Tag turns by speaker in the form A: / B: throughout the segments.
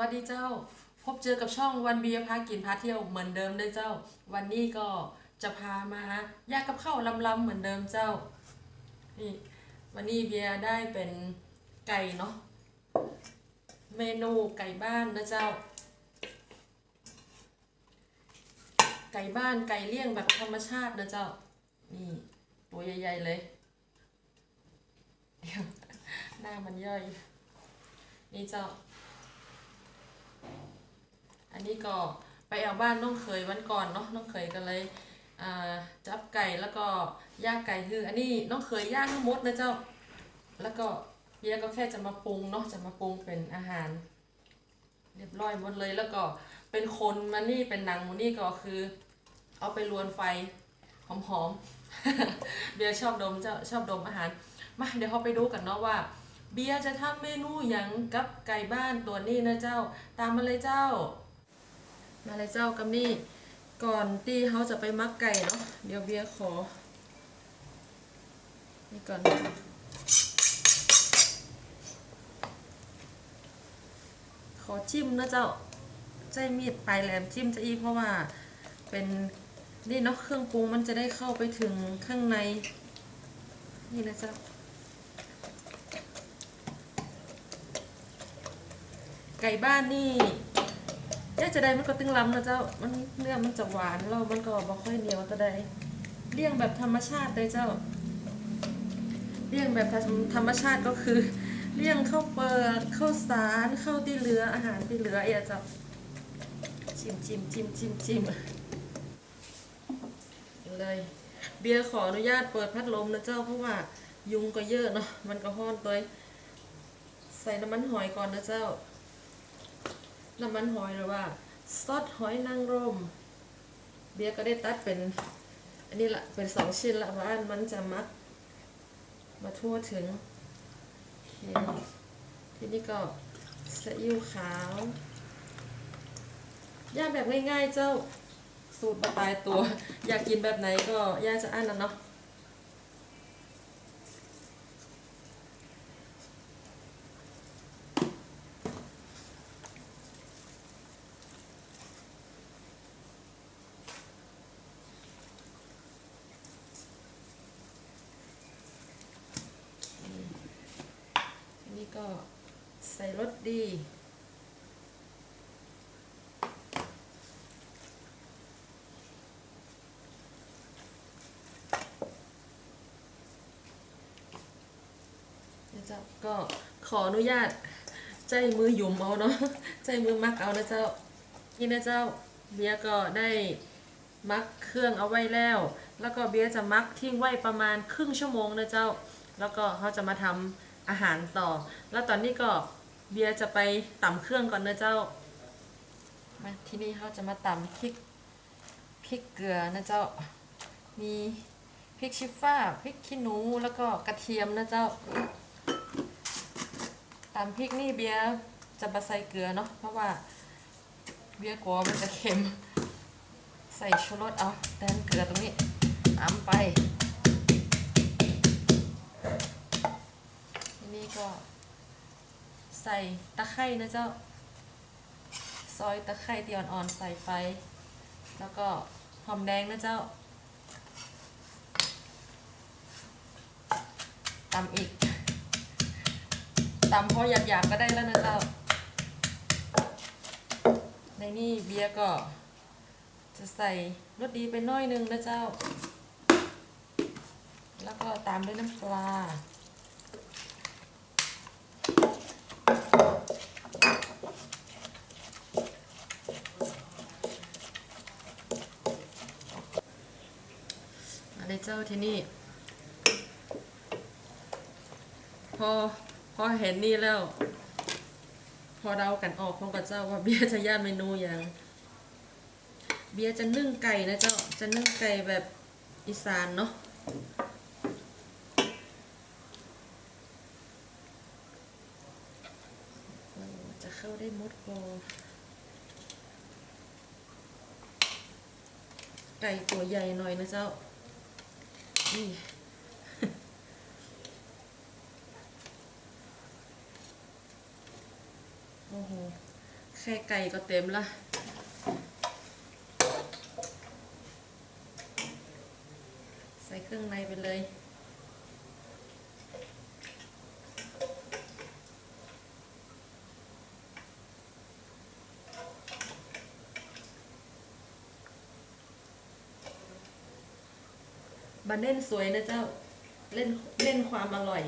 A: วัสดีเจ้า พบเจอกับช่องวันเบียพากินพาเที่ยวเหมือนเดิมเลยเจ้า วันนี้ก็จะพามาย่างกับข้าวลำๆเหมือนเดิมเจ้านี่วันนี้เบียได้เป็นไก่เนาะเมนูไก่บ้านนะเจ้า ไก่บ้านไก่เลี้ยงแบบธรรมชาตินะเจ้านี่ตัวใหญ่ๆเลยเดี๋ยวหน้ามันย่อยนี่เจ้า อันนี้ก็ไปเอาบ้านน้องเคยวันก่อนเนาะน้องเคยก็เลยจับไก่แล้วก็ย่างไก่คืออันนี้น้องเคยย่างทั้งหมดนะเจ้า แล้วก็เบียก็แค่จะมาปรุงเนาะจะมาปรุงเป็นอาหาร เรียบร้อยหมดเลยแล้วก็เป็นคนมานี่เป็นหนังมูนี่ก็คือ เอาไปลวนไฟหอมๆเบียชอบดมเจ้าชอบดมอาหารมาเดี๋ยวเราไปดูกันเนาะว่าเบียจะทำเมนูอย่างกับไก่บ้านตัวนี้นะเจ้า ตามมาเลยเจ้า มาเลยเจ้ากับนี่ก่อนที่เขาจะไปมักไก่เนาะเดี๋ยวเบียร์ขอ นี่ก่อนขอจิ้มนะเจ้าใจมีดปลายแหลมจิ้มจะอีกเพราะว่าเป็นนี่เนาะเครื่องปรุงมันจะได้เข้าไปถึงข้างใน นี่นะเจ้าไก่บ้านนี่ จะได้มันก็ตึงลำนะเจ้า มันเนื้อมันจะหวานแล้วมันก็บ่ค่อยเหนียวแต่ใดเลี้ยงแบบธรรมชาติเลยเจ้า เลี้ยงแบบธรรมชาติก็คือ เลี้ยงข้าวเปิดข้าวสารข้าวที่เหลืออาหารที่เหลือเอะเจ้าชิมชิมชิมชิมชิมเลย เบียร์ขออนุญาตเปิดพัดลมนะเจ้าเพราะว่ายุงก็เยอะเนาะมันก็ห้อนตัวใส่น้ำมันหอยก่อนนะเจ้า น้ำมันหอยหรือว่าซอสหอยนางรม เบียร์ก็ได้ตัดเป็น อันนี้ละเป็นสองชิ้นละว่านมันจะมัดมาทั่วถึงทีนี้ก็ซีอิ๊วขาวย่างแบบง่ายๆเจ้าสูตรบะตายตัว อยากกินแบบไหนก็ย่าจะอั้นนะเนาะ อันนี้ ก็ใส่รสดีนะเจ้าก็ขออนุญาตใจมือหยุมเอาเนาะใจมือมักเอานะเจ้านี่นะเจ้าเบียร์ก็ได้มักเครื่องเอาไว้แล้ว แล้วก็เบียร์จะมักทิ้งไว้ประมาณครึ่งชั่วโมงนะเจ้า แล้วก็เขาจะมาทำ อาหารต่อ แล้วตอนนี้ก็เบียร์จะไปตำเครื่องก่อนนะเจ้า มาที่นี่เขาจะมาตำพริกพริกเกลือนะเจ้า มีพริกชิฟ้าพริกขี้หนูแล้วก็กระเทียมนะเจ้าตามพริกนี่เบียร์จะมาใส่เกลือเนาะเพราะว่าเบียร์กลัวมันจะเค็ม ใส่ชูรสเอาแทนเกลือตรงนี้ตาไปที นี่ก็ ใส่ตะไคร่นะเจ้า ซอยตะไคร่ที่อ่อนๆใส่ไป แล้วก็หอมแดงนะเจ้าตำอีกตำพอหยาบๆก็ได้แล้วนะเจ้า ในนี่เบียร์ก็ จะใส่รสดีไปน้อยนึงนะเจ้า แล้วก็ตามด้วยน้ำปลา อะไร เจ้าที่นี่ พอพอเห็นนี่แล้ว พอเดากันออกพร้อมกับเจ้าว่าเบียร์จะย่านเมนูอย่าง เบียร์จะนึ่งไก่นะเจ้าจะนึ่งไก่แบบอีสานเนาะจะเข้าได้มดกอไก่ตัวใหญ่หน่อยนะเจ้า นี่โอ้โห แค่ไก่ก็เต็มละใส่เครื่องในไปเลย บาเน่นสวยนะเจ้า เล่นเล่นความอร่อย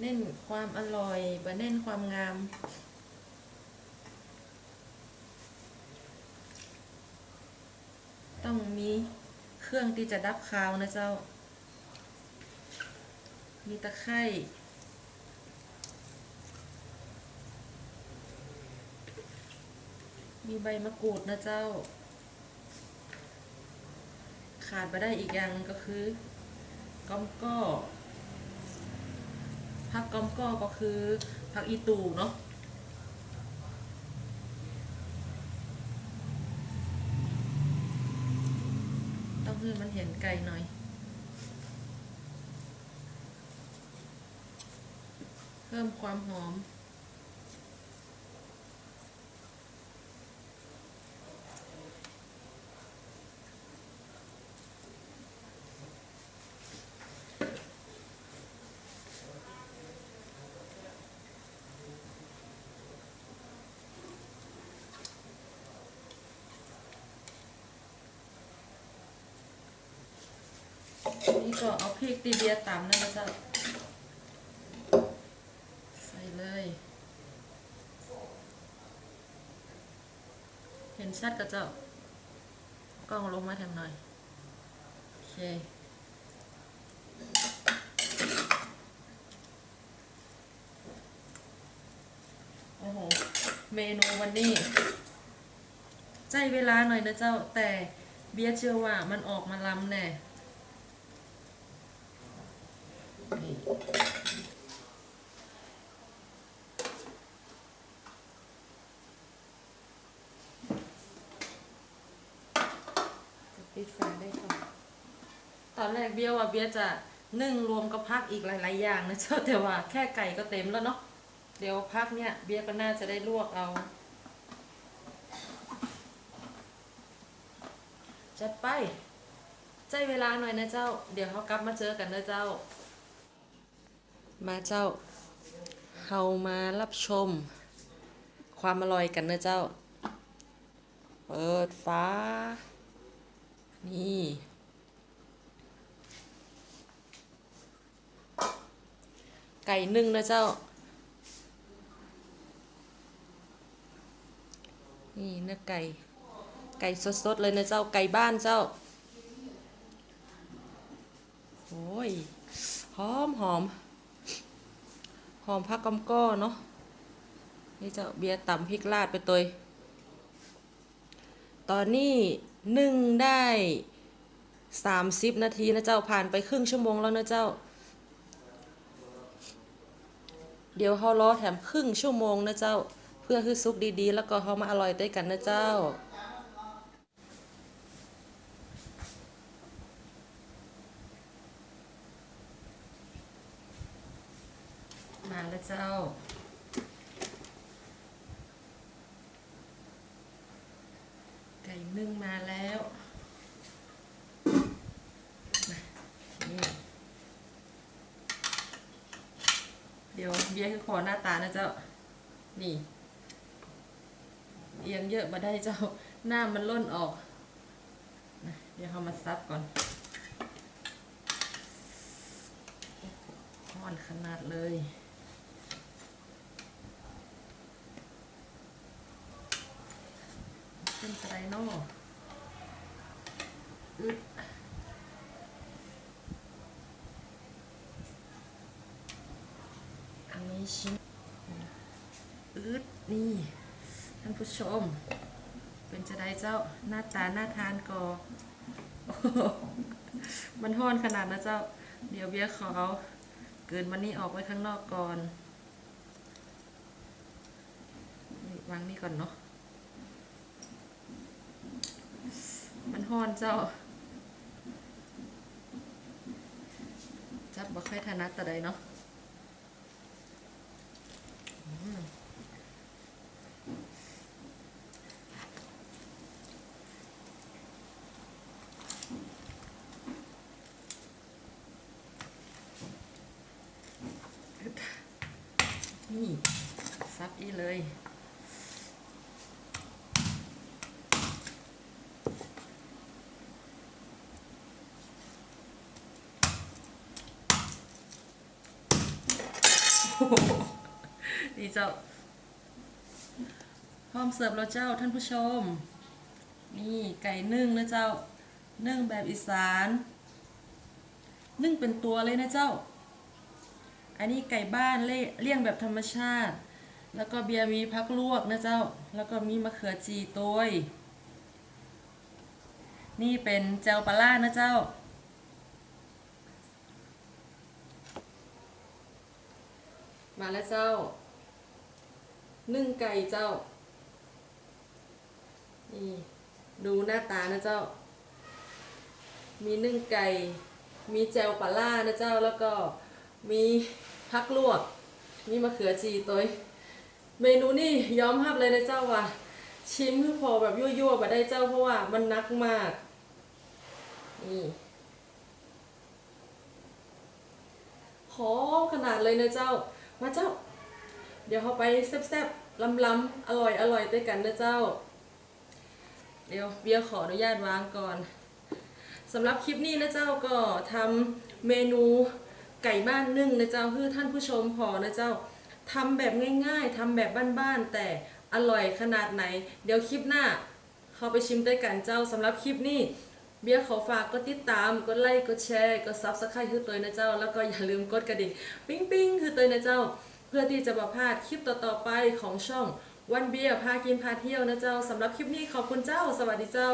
A: เน้นความอร่อยบะเน้นความงามต้องมีเครื่องที่จะดับคาวนะเจ้า มีตะไคร่ มีใบมะกรูดนะเจ้า ขาดไปได้อีกอย่างก็คือกอมก็ผักกอมก็ก็คือผักอีตูเนาะต้องให้มันเห็นไกลหน่อยเพิ่มความหอม นี่ก็เอาพริกตีเบียร์ตำนะเจ้าใส่เลย เห็นชัดกับเจ้ากล้องลงมาแถมหน่อย โอเคโอ้โห เมนูวันนี้ ใจเวลาหน่อยนะเจ้าแต่เบียร์เชื่อว่ามันออกมาล้ำแน่ นี่จะ ปิดฝาได้ก่อน ตอนแรกเบี้ยร์ว่าเบี้ยจะนึ่งรวมกับพักอีกหลาย ๆ อย่างนะเจ้าแต่ว่าแค่ไก่ก็เต็มแล้วเนาะ เดี๋ยวพักเนี่ยเบี้ยก็น่าจะได้ลวกเอา จัดไป ใจเวลาหน่อยนะเจ้า เดี๋ยวเขากลับมาเจอกันนะเจ้า มาเจ้าเฮามารับชม ความอร่อยกันนะเจ้า เปิดฟ้า นี่ ไก่นึ่งนะเจ้า นี่เนื้อไก่ ไก่สดๆเลยนะเจ้า ไก่บ้านเจ้า โอ้ย หอมหอม หอมผักกำก้อเนาะนี่เจ้าเบียร์ต่ำพริกลาดไปตัวตอนนี้นึ่งได้สามสิบนาทีนะเจ้าผ่านไปครึ่งชั่วโมงแล้วนะเจ้า เดี๋ยวเขารอแถมครึ่งชั่วโมงนะเจ้า เพื่อคือซุกดีๆ แล้วก็เขามาอร่อยด้วยกันนะเจ้า มาแล้วเจ้า ไก่นึ่งมาแล้วเดี๋ยวเบียร์คือขอหน้าตานะเจ้า นี่ เอียงเยอะมาได้เจ้า หน้ามันล่นออก เดี๋ยวเขามาซับก่อนห่อนขนาดเลย เป็นไตรโน่อึดอันนี้ชิ้นอึดนี่ท่านผู้ชม เป็นจะได้เจ้าหน้าตาหน่าทานก่อมันห้อนขนาดนะเจ้า เดี๋ยวเบียร์ขอเอาเกินวันนี้ออกไว้ข้างนอกก่อนวางนี่ก่อนเนาะ มัน ห้อนเจ้า จับบ่ค่อยถนัดแต่ใดเนาะอืมนี่ซับอีเลย ดีเจ้าพร้อมเสิร์ฟแล้วเจ้าท่านผู้ชม นี่ไก่นึ่งนะเจ้า นึ่งแบบอีสาน นึ่งเป็นตัวเลยนะเจ้า อันนี้ไก่บ้านเล่เลี้ยงแบบธรรมชาติ แล้วก็เบียร์มีพักลวกนะเจ้า แล้วก็มีมะเขือจีตัวนี่เป็นแจวปลาล่านะเจ้า มาแล้วเจ้า นึ่งไก่เจ้า นี่ดูหน้าตานะเจ้า มีนึ่งไก่ มีแจวปลาล่านะเจ้า แล้วก็มีพักลวกมีมะเขือจีตัวเมนูนี่ยอมรับเลยนะเจ้าว่าชิมคือพอแบบยั่วๆมาได้เจ้าเพราะว่ามันนักมาก นี่หอมขนาดเลยนะเจ้า มาเจ้า เดี๋ยวเขาไปแซ่บๆล้ำๆอร่อยอร่อยด้วยกันนะเจ้า เดี๋ยวเบียร์ขออนุญาตวางก่อนสำหรับคลิปนี้นะเจ้าก็ทำเมนูไก่บ้านนึ่งนะเจ้าเพื่อท่านผู้ชมพอนะเจ้าทำแบบง่าย ๆทำแบบบ้านๆแต่อร่อยขนาดไหน เดี๋ยวคลิปหน้าเขาไปชิมด้วยกันเจ้าสำหรับคลิปนี้ เบียร์ขอฝากกดติดตาม กดไลค์ กดแชร์ กดซับสไครต์คือตัวนะเจ้า แล้วก็อย่าลืมกดกระดิ่ง ปิ้งปิ้งคือตัวนะเจ้า เพื่อที่จะบอกพลาดคลิปต่อๆไปของช่องวันเบียร์พากินพาเที่ยวนะเจ้าสำหรับคลิปนี้ขอบคุณเจ้า สวัสดีเจ้า